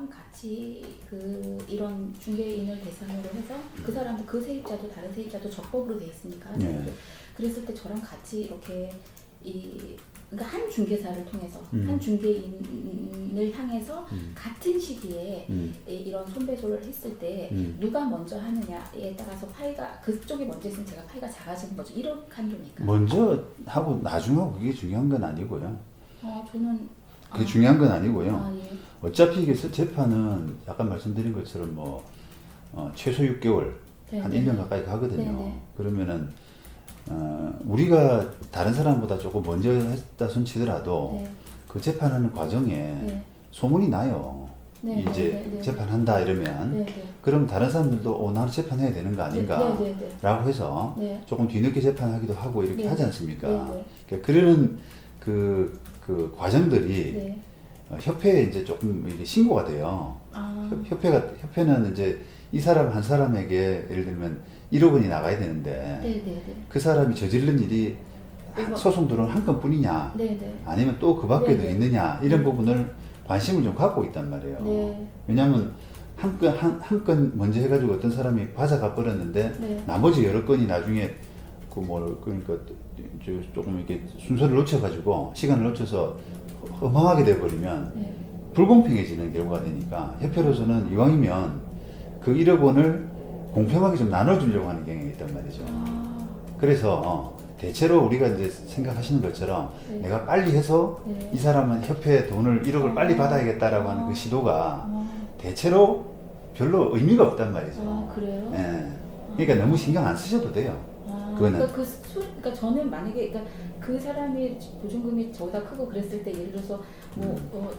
저랑 같이 그 이런 중개인을 대상으로 해서 그 사람도 그 세입자도 다른 세입자도 적법으로 돼 있으니까 네. 그랬을 때 저랑 같이 이렇게 이 그러니까 한 중개사를 통해서 음. 한 중개인을 향해서 음. 같은 시기에 음. 이- 이런 손배소를 했을 때 음. 누가 먼저 하느냐에 따라서 파이가 그쪽이 먼저 했으면 제가 파이가 작아지는 거죠. 1억 한도니까. 먼저 하고 나중하고 그게 중요한 건 아니고요. 어 저는 그게 아, 중요한 건 아니고요. 아, 예. 어차피 이게 재판은 아까 말씀드린 것처럼 뭐 어, 최소 6개월 네, 한 네. 1년 가까이 가거든요. 네, 네. 그러면은 어, 우리가 다른 사람보다 조금 먼저 했다 손치더라도 네. 그 재판하는 과정에 네. 소문이 나요. 네, 이제 네, 네, 네. 재판한다 이러면 네, 네. 그럼 다른 사람들도 어, 나는 재판해야 되는 거 아닌가 네, 네, 네. 라고 해서 네. 조금 뒤늦게 재판하기도 하고 이렇게 네, 하지 네. 않습니까? 네, 네. 그러니까 그러는 그, 그 과정들이 네. 어, 협회에 이제 조금 이게 신고가 돼요. 아. 협- 협회가 협회는 이제 이 사람 한 사람에게 예를 들면 1억 원이 나가야 되는데 네, 네, 네. 그 사람이 저지른 일이 이거- 소송 들어온 한 건뿐이냐 네, 네. 아니면 또 그 밖에도 네, 네. 있느냐 이런 부분을 관심을 좀 갖고 있단 말이에요. 네. 왜냐하면 한건한한건 먼저 해가지고 어떤 사람이 받아가 버렸는데 네. 나머지 여러 건이 나중에 그뭐 그러니까 저 조금 이렇게 순서를 놓쳐가지고 시간을 놓쳐서 허망하게 돼버리면 네. 불공평해지는 경우가 되니까 협회로서는 이왕이면 그 1억 원을 공평하게 좀 나눠주려고 하는 경향이 있단 말이죠. 아. 그래서 대체로 우리가 이제 생각하시는 것처럼 네. 내가 빨리 해서 네. 이 사람은 협회 돈을 1억을 빨리 받아야겠다라고 하는 그 시도가 아. 대체로 별로 의미가 없단 말이죠. 아, 그래요? 예. 그러니까 너무 신경 안 쓰셔도 돼요. 아, 그거는- 그러니까 그 수, 그러니까 저는 만약에 그러니까 그 사람이 보증금이 저보다 크고 그랬을 때 예를 들어서 뭐 음. 어,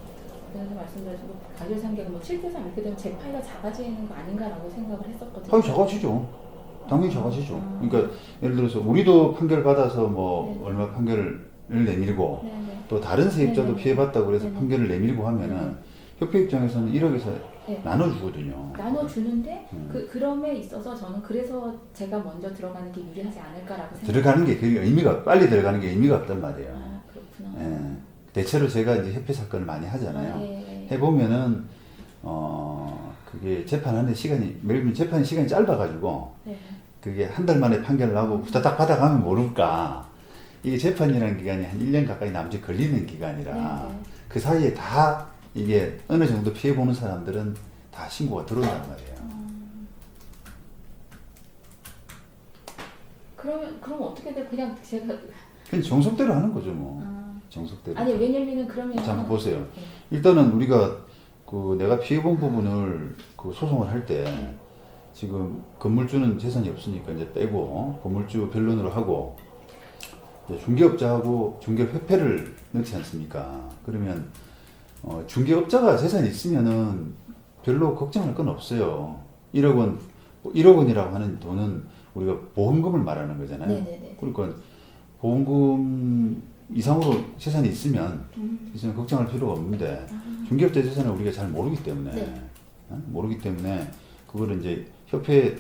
말씀드렸죠. 뭐 가결 상계가 뭐 7대 3 이렇게 되면 제 파이가 작아지는 거 아닌가라고 생각을 했었거든요. 파이 작아지죠. 당연히 작아지죠. 음. 그러니까 예를 들어서 우리도 판결 받아서 뭐 네. 얼마 판결을 내밀고 네, 네. 또 다른 세입자도 네네. 피해봤다고 그래서 네네. 판결을 내밀고 하면은 협회 입장에서는 1억에서 네. 나눠주거든요. 나눠주는데 음. 그 그럼에 있어서 저는 그래서 제가 먼저 들어가는 게 유리하지 않을까라고 생각. 들어가는 게 그게 의미가 빨리 들어가는 게 의미가 없단 말이에요. 아 그렇구나. 예. 대체로 제가 이제 협회 사건을 많이 하잖아요. 예. 해보면은 어 그게 재판하는 시간이 매일 재판 시간이 짧아가지고 네. 그게 한 달 만에 판결 나고 후다닥 받아가면 모를까 이게 재판이라는 기간이 한 1년 가까이 남짓 걸리는 기간이라 네, 네. 그 사이에 다 이게 어느 정도 피해 보는 사람들은 다 신고가 들어온단 말이에요. 음. 그러면 그럼 어떻게 돼? 그냥 제가 그냥 정석대로 하는 거죠 뭐. 아, 정석대로. 아니 왜냐면은 그러면 자, 한번 보세요. 네. 일단은 우리가 그 내가 피해 본 부분을 그 소송을 할 때 지금 건물주는 재산이 없으니까 이제 빼고 건물주 변론으로 하고 중개업자하고 중개협회를 넣지 않습니까? 그러면 어, 중개업자가 재산이 있으면은 별로 걱정할 건 없어요. 1억 원, 1억 원이라고 하는 돈은 우리가 보험금을 말하는 거잖아요. 네네네. 그러니까 보험금 이상으로 재산이 있으면 음. 걱정할 필요가 없는데 아, 중개업자 재산을 우리가 잘 모르기 때문에 네. 어? 모르기 때문에 그거를 이제 협회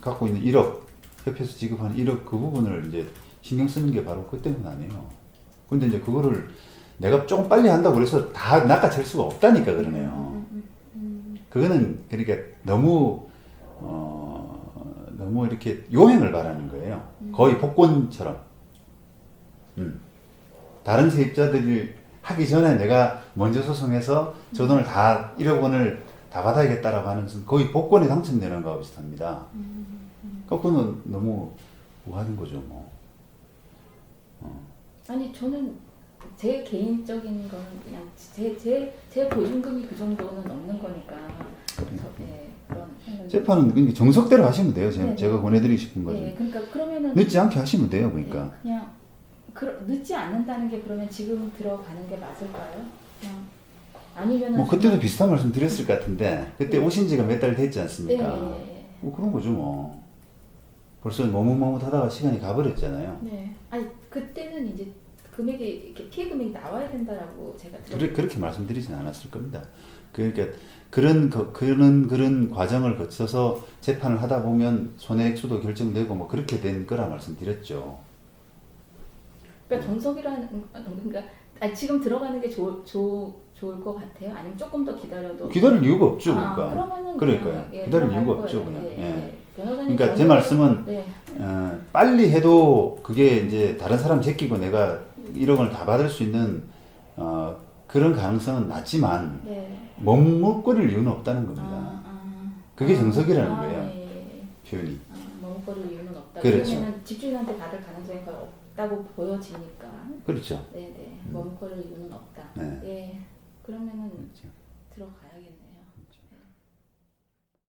갖고 있는 1억 협회에서 지급하는 1억 그 부분을 이제 신경 쓰는 게 바로 그 때문 아니에요. 근데 이제 그거를 내가 조금 빨리 한다고 그래서 다 낚아챌 수가 없다니까 그러네요. 음, 음, 음. 그거는 그러니까 너무 어, 너무 이렇게 요행을 바라는 거예요. 거의 복권처럼. 음. 다른 세입자들이 하기 전에 내가 먼저 소송해서 저 돈을 다 1억 원을 다 받아야겠다라고 하는 것은 거의 복권에 당첨되는 거하고 비슷합니다. 그거는 너무 뭐 하는 거죠, 뭐. 아니 저는 제 개인적인 거는 그냥 제 제 제 보증금이 그 정도는 넘는 거니까 저, 예, 그런 생각이- 재판은 그러니까 정석대로 하시면 돼요. 제가, 네네. 제가 권해드리고 싶은 거죠. 예, 그러니까 그러면은 늦지 않게 하시면 돼요, 그러니까. 예, 그냥 그, 늦지 않는다는 게 그러면 지금 들어가는 게 맞을까요? 그냥 아니면은 뭐 그때도 비슷한 말씀 드렸을 것 같은데 그때 네. 오신 지가 몇 달 됐지 예, 않습니까? 예, 예. 뭐 그런 거죠 뭐. 벌써 머뭇머뭇하다가 시간이 가버렸잖아요. 네. 아니 그때는 이제 금액이 이렇게 피해 금액이 나와야 된다라고 제가 그래, 그렇게 말씀드리진 않았을 겁니다. 그러니까 그런 거- 그런 그런 과정을 거쳐서 재판을 하다 보면 손해액수도 결정되고 뭐 그렇게 된 거라 말씀드렸죠. 그러니까 정석이라는 그러니까 아니, 지금 들어가는 게 좋, 좋, 좋을 것 같아요? 아니면 조금 더 기다려도 기다릴 이유가 없죠, 아, 그러니까. 그러면은 그러니까요. 예, 기다릴 이유가 없죠, 거예요. 그냥. 예, 예. 예. 그러니까 제 말씀은 네. 어, 빨리 해도 그게 이제 다른 사람 제끼고 내가 1억을 다 받을 수 있는 어, 그런 가능성은 낮지만 네. 머뭇거릴 이유는 없다는 겁니다. 아, 아. 그게 아, 정석이라는 아, 거예요. 예, 예. 표현이. 아, 머뭇거릴 이유는 없다. 그렇죠. 집주인한테 받을 가능성이 거의 없다고 보여지니까. 그렇죠. 네네. 머뭇거릴 이유는 없다. 네. 예. 그러면은 그렇죠. 들어가야겠네요.